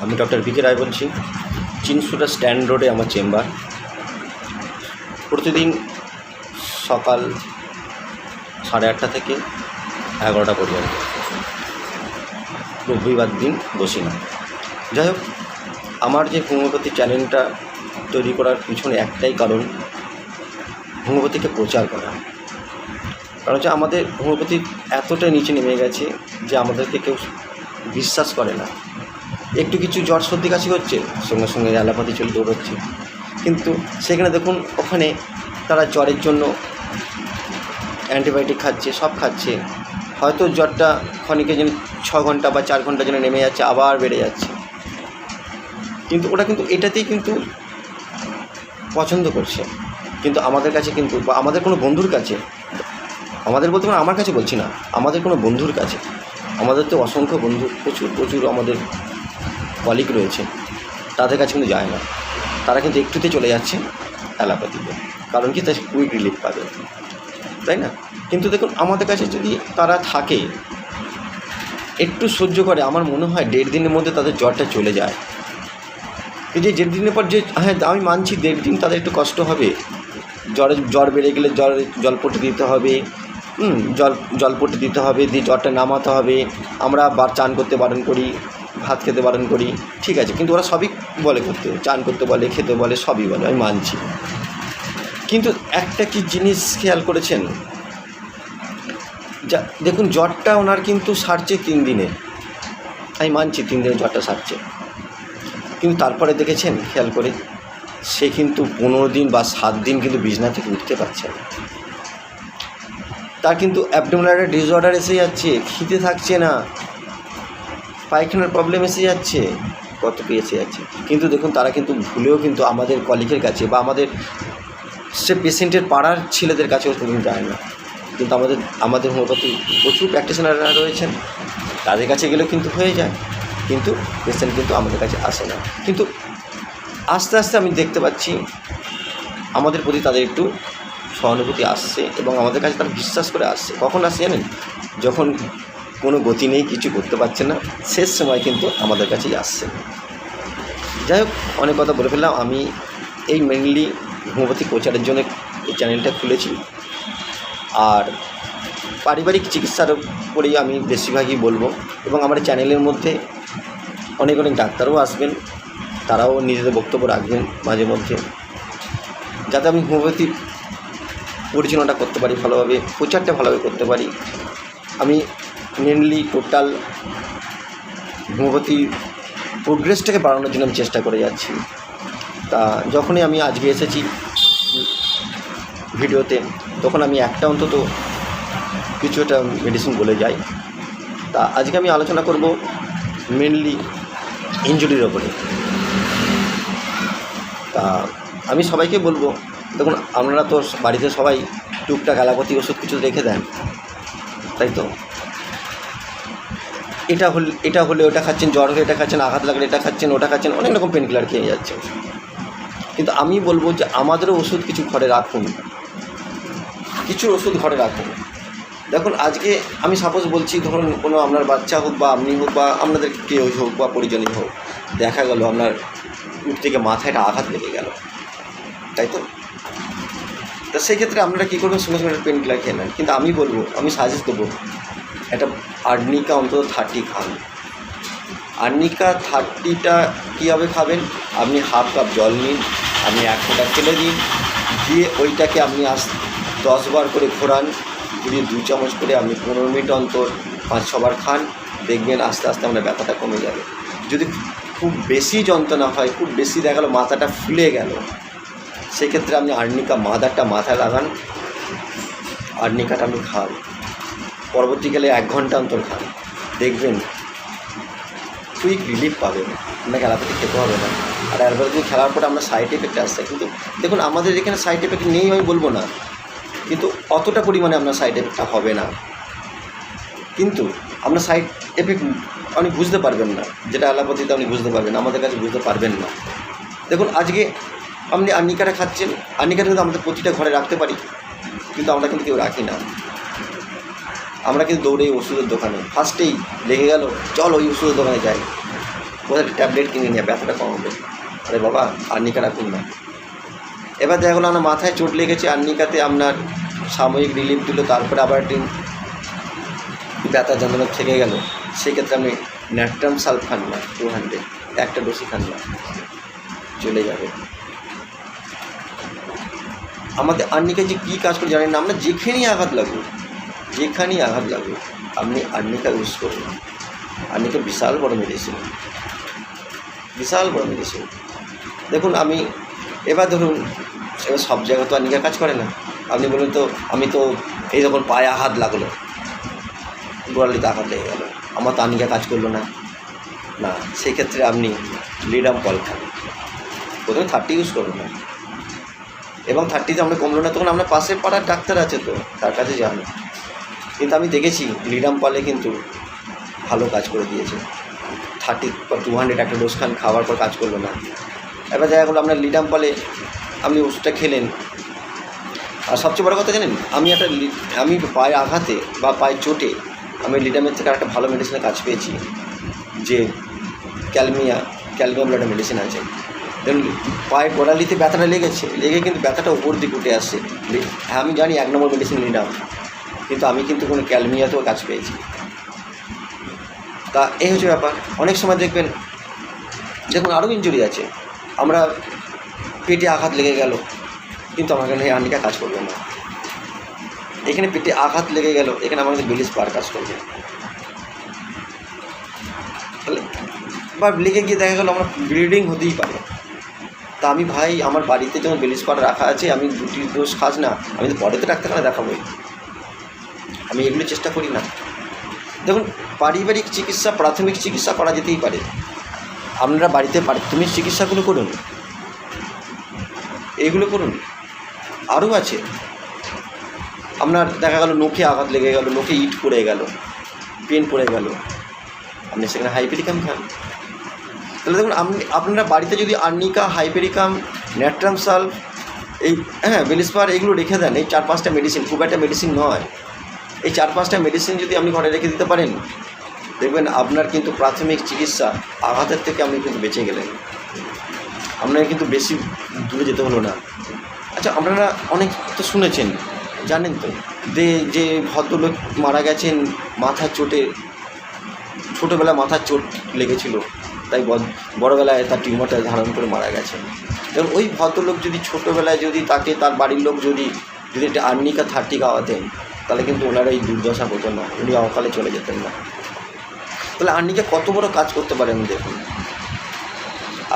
আমি ডক্টর বিকে রায় বলছি। চিনসুটা স্ট্যান্ড রোডে আমার চেম্বার। প্রতিদিন সকাল সাড়ে আটটা থেকে এগারোটা পর্যন্ত। রবিবার দিন বসি না। যাই হোক, আমার যে হোমিওপ্যাথি চ্যানেলটা তৈরি করার পিছনে একটাই কারণ, হোমিওপ্যাথিকে প্রচার করা। কারণ হচ্ছে আমাদের হোমিওপ্যাথি এতটাই নিচে নেমে গেছে যে আমাদেরকে কেউ বিশ্বাস করে না। একটু কিছু জ্বর সর্দি কাশি হচ্ছে, সঙ্গে সঙ্গে অ্যালোপ্যাথি চলে দৌড়চ্ছে। কিন্তু সেখানে দেখুন, ওখানে তারা জ্বরের জন্য অ্যান্টিবায়োটিক খাচ্ছে, সব খাচ্ছে। হয়তো জ্বরটা ক্ষণিকের জন্য ছ ঘণ্টা বা চার ঘণ্টার জন্য নেমে যাচ্ছে, আবার বেড়ে যাচ্ছে। কিন্তু ওটা কিন্তু এটাতেই কিন্তু পছন্দ করছে। কিন্তু আমাদের কাছে কিন্তু বা আমাদের কোনো বন্ধুর কাছে, আমাদের বলতে পারেন আমার কাছে বলছি না, আমাদের কোনো বন্ধুর কাছে, আমাদের তো অসংখ্য বন্ধু, প্রচুর প্রচুর আমাদের কলিগ রয়েছে, তাদের কাছে কিন্তু যায় না। তারা কিন্তু একটুতে চলে যাচ্ছে অ্যালোপ্যাথিতে কারণ কি? তার কুইক রিলিফ পাবে। তাই না? কিন্তু দেখুন, আমাদের কাছে যদি তারা থাকে, একটু সহ্য করে, আমার মনে হয় দেড় দিনের মধ্যে তাদের জ্বরটা চলে যায়। এই যে দেড় দিনের পর যে হ্যাঁ আমি মানছি দেড় দিন তাদের একটু কষ্ট হবে। জ্বরে, জ্বর বেড়ে গেলে জ্বর জলপট্টি দিতে হবে। জল জলপট্টি দিতে হবে, দিয়ে জ্বরটা নামাতে হবে। আমরা বার চান করতে বারণ করি। ভাত খেতে বারণ করি, ঠিক আছে, কিন্তু ওরা সবই বলে করতে, চান করতে বলে, খেতে বলে, সবই বলে, আমি মানছি। কিন্তু একটা কি জিনিস খেয়াল করেছেন? যা, দেখুন, জ্বরটা ওনার কিন্তু সারছে তিন দিনে। আমি মানছি তিন দিনে জ্বরটা সারছে। কিন্তু তারপরে দেখেছেন, খেয়াল করে, সে কিন্তু পনেরো দিন বা সাত দিন কিন্তু বিছনা থেকে উঠতে পারছে না। তার কিন্তু অ্যাবডোমিনাল ডিসঅর্ডার এসে যাচ্ছে, খিদে থাকছে না। পায়খানার প্রবলেম এসে যাচ্ছে, কত এসে যাচ্ছে। কিন্তু দেখুন, তারা কিন্তু ভুলেও কিন্তু আমাদের কলিগের কাছে বা আমাদের সে পেশেন্টের পাড়ার ছেলেদের কাছেও কিন্তু যায় না। কিন্তু আমাদের আমাদের হোমিওপ্যাথি প্রচুর প্র্যাকটিশনাররা রয়েছেন। তাদের কাছে গেলেও কিন্তু হয়ে যায়। কিন্তু পেশেন্ট কিন্তু আমাদের কাছে আসে না। কিন্তু আস্তে আস্তে আমি দেখতে পাচ্ছি, আমাদের প্রতি তাদের একটু সহানুভূতি আসছে এবং আমাদের কাছে তারা বিশ্বাস করে আসছে। কখন আসছে জানেন? যখন কোনো গতি নেই, কিছু করতে পারছে না। শেষ সময় কিন্তু আমাদের কাছেই আসছে। যাই হোক, অনেক কথা বলে ফেললাম। আমি এই মেনলি হোমিওপ্যাথি প্রচারের জন্য এই চ্যানেলটা খুলেছি। আর পারিবারিক চিকিৎসার উপরেই আমি বেশিরভাগই বলব। এবং আমার চ্যানেলের মধ্যে অনেক অনেক ডাক্তারও আসবেন। তারাও নিজেদের বক্তব্য রাখবেন মাঝে মধ্যে। যাতে আমি হোমিওপ্যাথি পরিচালনাটা করতে পারি, ভালোভাবে প্রচারটা ভালোভাবে করতে পারি। আমি মেনলি টোটাল হোমিওপ্যাথি প্রোগ্রেসটাকে বাড়ানোর জন্য আমি চেষ্টা করে যাচ্ছি। তা যখনই আমি আজকে এসেছি ভিডিওতে, তখন আমি একটা অন্তত কিছু একটা মেডিসিন বলে যাই। তা আজকে আমি আলোচনা করব মেনলি ইঞ্জুরির ওপরে। তা আমি সবাইকে বলব, দেখুন, আপনারা তো বাড়িতে সবাই টুকটাক অ্যালোপ্যাথি ওষুধ কিছু রেখে দেন, তাই তো? এটা হল, এটা হলে ওটা খাচ্ছেন, জ্বর হলে এটা খাচ্ছেন, আঘাত লাগলে এটা খাচ্ছেন, ওটা খাচ্ছেন, অনেক রকম পেন কিলার খেয়ে যাচ্ছেন কিন্তু আমি বলব যে আমাদেরও ওষুধ কিছু ঘরে রাখুন। কিছু ওষুধ ঘরে রাখুন। দেখুন, আজকে আমি সাপোজ বলছি, ধরুন কোনো আপনার বাচ্চা হোক বা আপনি হোক বা আপনাদের কেউ হোক বা পরিজনই হোক, দেখা গেল আপনার উঠ থেকে মাথায় একটা আঘাত লেগে গেল। তাই তো? তা সেক্ষেত্রে আপনারা কী করবেন? সঙ্গে সঙ্গে পেন কিলার খেয়ে নেন। কিন্তু আমি বলব, আমি সাজেস্ট দেবো একটা আর্নিকা অন্তত থার্টি খান। আর্নিকা থার্টিটা কীভাবে খাবেন? আপনি হাফ কাপ জল নিন, আপনি এক ফোঁটা ফেলে দিন, দিয়ে ওইটাকে আপনি আস দশবার করে ঘোরান ঘুরিয়ে দু চামচ করে আপনি পনেরো মিনিট অন্তর পাঁচ ছবার খান, দেখবেন আস্তে আস্তে আপনার ব্যথাটা কমে যাবে। যদি খুব বেশি যন্ত্রণা হয়, খুব বেশি দেখা গেলো মাথাটা ফুলে গেল, সেক্ষেত্রে আপনি আর্নিকা মাদারটা মাথায় লাগান, আর্নিকাটা আপনি খান। পরবর্তীকালে এক ঘণ্টা অন্তর খান। দেখবেন কুইক রিলিফ পাবেন আপনাকে অ্যালোপ্যাথি খেতে হবে না। আর অ্যালোপ্যাথি খেলার পরে আমরা সাইড এফেক্ট আসছে। কিন্তু দেখুন, আমাদের এখানে সাইড এফেক্ট নেই আমি বলব না। কিন্তু অতটা পরিমাণে আপনার সাইড এফেক্টটা হবে না। কিন্তু আপনার সাইড এফেক্ট আপনি বুঝতে পারবেন না। যেটা অ্যালোপ্যাথিতে আপনি বুঝতে পারবেন, আমাদের কাছে বুঝতে পারবেন না। দেখুন, আজকে আপনি আর্নিকাটা খাচ্ছেন। আর্নিকাটা কিন্তু আমাদের প্রতিটা ঘরে রাখতে পারি। কিন্তু আমরা কিন্তু কেউ রাখি না। আমরা কিন্তু দৌড়ে ওষুধের দোকানে। ফার্স্টেই লেগে গেল, চল ওই ওষুধের দোকানে যাই। কোথায় ট্যাবলেট কিনে নিয়ে ব্যথাটা কমাবে আরে বাবা আর্নিকা রাখুন না। এবার দেখা গেলো আমার মাথায় চোট লেগেছে, আর্নিকাতে আপনার সাময়িক রিলিফ দিল, তারপরে আবার একদিন ব্যথা যন্ত্রণা থেকে গেল। সেক্ষেত্রে আমি ন্যাট্রাম সাল খান না টু হান্ড্রেড একটা ডোসি খান না। চলে যাবে। আমাদের আর্নিকা যে কী কাজ করে জানেন না, আমরা যেখানেই আঘাত লাগুক যেখানেই আঘাত লাগুক আপনি আর্নিকা ইউজ করুন। আর্নিকা বিশাল বড় মেডিসিন বিশাল বড় মেডিসিন দেখুন, আমি, এবার ধরুন, এবার সব জায়গায় তো আর্নিকা কাজ করে না। আপনি বলুন তো, আমি তো এই যখন পায়ে আঘাত লাগল। গোড়ালিতে আঘাত লেগে গেল। আমার তো আর্নিকা কাজ করল না। না, সেক্ষেত্রে আপনি লিডাম কল খান। প্রথমে থার্টি ইউজ করুন না। এবং থার্টিতে আমরা কমলো না, তখন আমরা পাশের পাড়ার ডাক্তার আছে তো, তার কাছে যান। কিন্তু আমি দেখেছি লিডাম পালে কিন্তু ভালো কাজ করে দিয়েছে। থার্টি বা টু হান্ড্রেড একটা ডোজ খান, খাওয়ার পর কাজ করল না। এবার দেখা গেলো আপনার লিডাম পালে আপনি ওষুধটা খেলেন। আর সবচেয়ে বড় কথা জানেন, আমি একটা আমি পায়ে আঘাতে বা পায়ে চোটে আমি লিডামের থেকে একটা ভালো মেডিসিনের কাজ পেয়েছি, যে ক্যালমিয়া ক্যালমিয়া একটা মেডিসিন আছে। দেখুন, পায়ে গোড়ালিতে ব্যথাটা লেগেছে, লেগে কিন্তু ব্যথাটা উপর দিকে উঠে আসছে। আমি জানি এক নম্বর মেডিসিন লিডাম কিন্তু আমি কিন্তু কোনো ক্যালমিয়াতেও কাজ পেয়েছি। তা এই হচ্ছে ব্যাপার। অনেক সময় দেখবেন, দেখুন আরও ইঞ্জুরি আছে। আমরা পেটে আঘাত লেগে গেল, কিন্তু এখানে আর্নিকা কাজ করবে না। এখানে পেটে আঘাত লেগে গেল, এখানে আমাদের বিলিস পার কাজ করবে। তাহলে বা লেগে গিয়ে দেখা গেলো, আমার ব্লিডিং হতেই পারে। তা আমি ভাই, আমার বাড়িতে যখন বেলিস পার রাখা আছে, আমি দুটি ডোজ খাস না, আমি তো পরে তো ডাক্তারখানা দেখাবোই। আমি এগুলো চেষ্টা করি না। দেখুন, পারিবারিক চিকিৎসা, প্রাথমিক চিকিৎসা করা যেতেই পারে। আপনারা বাড়িতে প্রাথমিক চিকিৎসাগুলো করুন। এইগুলো করুন। আরও আছে। আপনার দেখা গেল, নখে আঘাত লেগে গেল, নখে ইট পড়ে গেল, পেন পড়ে গেল। আপনি সেখানে হাইপেরিকাম খান। তাহলে দেখুন, আপনি, আপনারা বাড়িতে যদি আর্নিকা, হাইপেরিকাম ন্যাট্রামসাল এই হ্যাঁ বেলিসপার এগুলো রেখে দেন, এই চার পাঁচটা মেডিসিন খুব একটা মেডিসিন নয়। এই চার পাঁচটা মেডিসিন যদি আপনি ঘরে রেখে দিতে পারেন, দেখবেন আপনার কিন্তু প্রাথমিক চিকিৎসা আঘাতের থেকে আপনি কিন্তু বেঁচে গেলেন। আপনাকে কিন্তু বেশি দূরে যেতে হলো না। আচ্ছা আপনারা অনেক তো শুনেছেন, জানেন তো, যে যে ভদ্রলোক মারা গেছেন মাথার চোটে, ছোটোবেলায় মাথার চোট লেগেছিল, তাই বড়বেলায় তার টিউমারটা ধারণ করে মারা গেছে এবং ওই ভদ্রলোক যদি ছোটোবেলায় যদি তাকে, তার বাড়ির লোক যদি যদি একটা আর্নিকা থার্টি খাওয়াতেন তাহলে কিন্তু ওনার এই দুর্দশা হতো না, উনি অকালে চলে যেতেন না। তাহলে আর্নিকা কত বড় কাজ করতে পারেন দেখুন।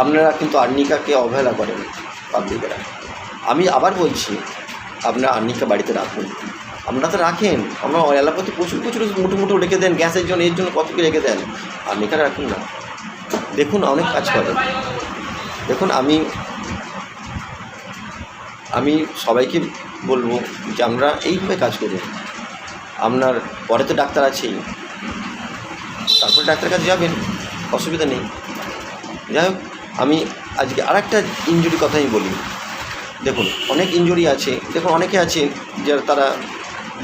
আপনারা কিন্তু আর্নিকাকে অবহেলা করেন পাবলিকেরা। আমি আবার বলছি, আপনারা আর্নিকা বাড়িতে রাখুন। আপনারা তো রাখেন, আমরা এলাকাতে প্রচুর প্রচুর মুঠো মুঠো রেখে দেন, গ্যাসের জন্য, এর জন্য কত কি রেখে দেন। আর্নিকা রাখুন না। দেখুন অনেক কাজ করেন দেখুন, আমি আমি সবাইকে বলব যে আমরা এইভাবে কাজ করি। আপনার, পরে তো ডাক্তার আছেই। তারপরে ডাক্তার কাছে যাবেন, অসুবিধা নেই। যাই হোক, আমি আজকে আর একটা ইঞ্জুরি কথাই বলি। দেখুন, অনেক ইঞ্জুরি আছে। দেখুন, অনেকে আছে যারা, তারা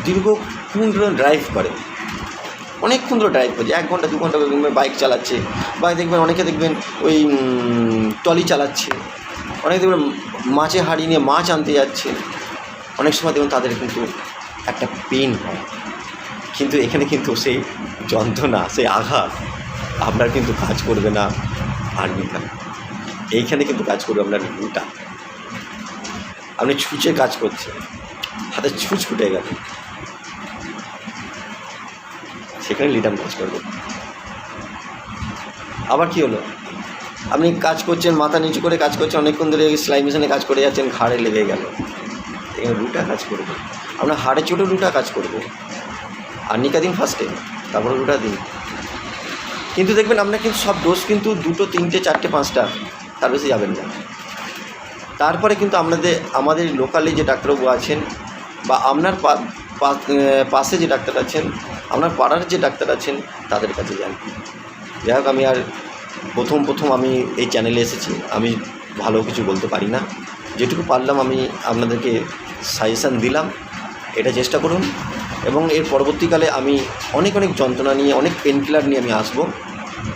দীর্ঘক্ষণ ধরে ড্রাইভ করে। অনেকক্ষণ ধরে ড্রাইভ করছে এক ঘণ্টা, দু ঘণ্টা দেখবেন বাইক চালাচ্ছে। বা দেখবেন, অনেকে দেখবেন ওই টলি চালাচ্ছে। অনেকে দেখবেন মাছে হাড়ি নিয়ে মাছ আনতে যাচ্ছে। অনেক সময় দেখবেন তাদের কিন্তু একটা পেন হয়। কিন্তু এখানে কিন্তু সেই যন্ত্রণা, সেই আঘাত আপনার কিন্তু কাজ করবে না আর্মিকা এইখানে কিন্তু কাজ করবে আপনার রুটা আপনি ছুঁচে কাজ করছেন। হাতে ছুঁচ ফুটে গেল। সেখানে লিডাম কাজ করবে। আবার কি হলো? আপনি কাজ করছেন, মাথা নিচু করে কাজ করছেন, অনেকক্ষণ ধরে সেলাই মেশিনে কাজ করে যাচ্ছেন, ঘাড়ে লেগে গেল। এখানে রুটা কাজ করবে। আপনার হাড়ে চোটে রুটা কাজ করবে। আর্নিকা দিন ফার্স্টে তারপরে রুটা দিন। কিন্তু দেখবেন আপনার কিন্তু সব ডোজ কিন্তু দুটো, তিনটে, চারটে, পাঁচটা, তার বেশি যাবেন না। তারপরে কিন্তু আপনাদের আমাদের লোকালে যে ডাক্তারবাবু আছেন বা আপনার পাশে যে ডাক্তার আছেন, আপনার পাড়ার যে ডাক্তার আছেন, তাদের কাছে যান। যাই হোক, আমি আর প্রথম প্রথম আমি এই চ্যানেলে এসেছি। আমি ভালো কিছু বলতে পারি না। যেটুকু পারলাম, আমি আপনাদেরকে সাজেশান দিলাম। এটা চেষ্টা করুন। এবং এর পরবর্তীকালে আমি অনেক অনেক যন্ত্রণা নিয়ে, অনেক পেন কিলার নিয়ে আমি আসব।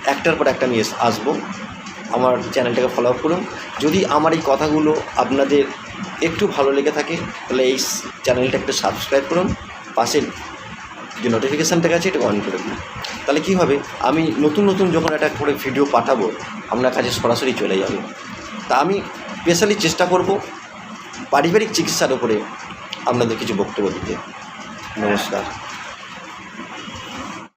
একটার পর একটা নিয়ে আসব। আমার চ্যানেলটাকে ফলো আপ করুন। যদি আমার এই কথাগুলো আপনাদের একটু ভালো লেগে থাকে, তাহলে এই চ্যানেলটা একটু সাবস্ক্রাইব করুন। পাশের যে নোটিফিকেশানটা আছে এটা অন করে দিন। তাহলে কী হবে? আমি নতুন নতুন যখন একটা করে ভিডিও পাঠাবো, আপনার কাছে সরাসরি চলে যাবে। তা আমি স্পেশালি চেষ্টা করব। পারিবারিক চিকিৎসার উপরে আপনাদের কিছু বক্তব্য দিতে। নমস্কার।